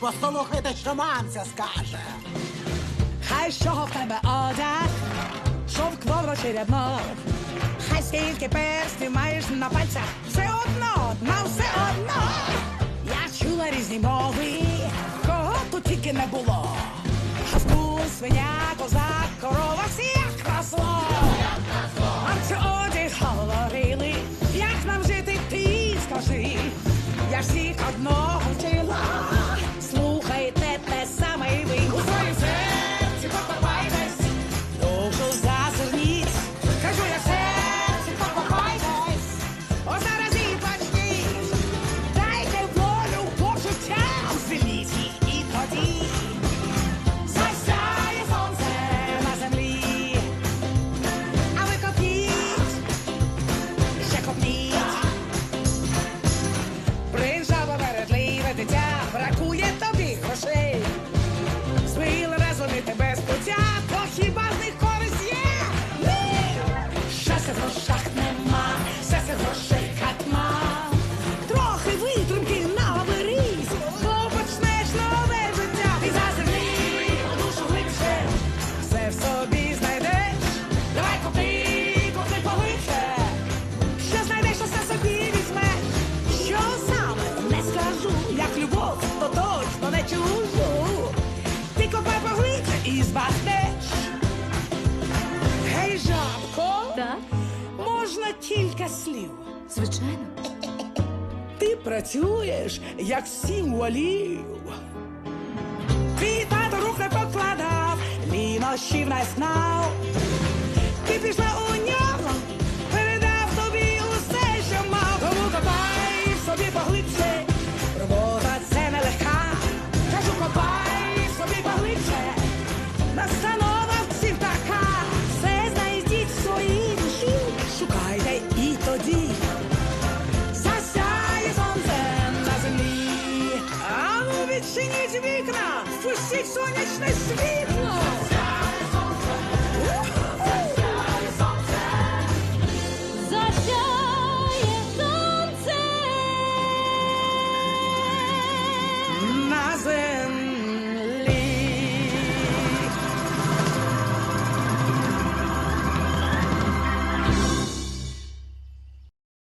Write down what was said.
Послухайте, що мамця скаже. Хай чого в тебе одяг, шовкно черядно. Хай скільки перстів маєш на пальцях, все одно, нам все одно. Я чула різні мови, кого тут тільки не було. Хаскун, свиня, козак, корова, всіх росло. А це одяг говорили, як нам жити, ти скажи. Я всіх одного кілька слів. звичайно. Ти працюєш, як сім волів. Твій тато рук не покладав, лінощів не знав. вікна! Впустіть сонячне світло!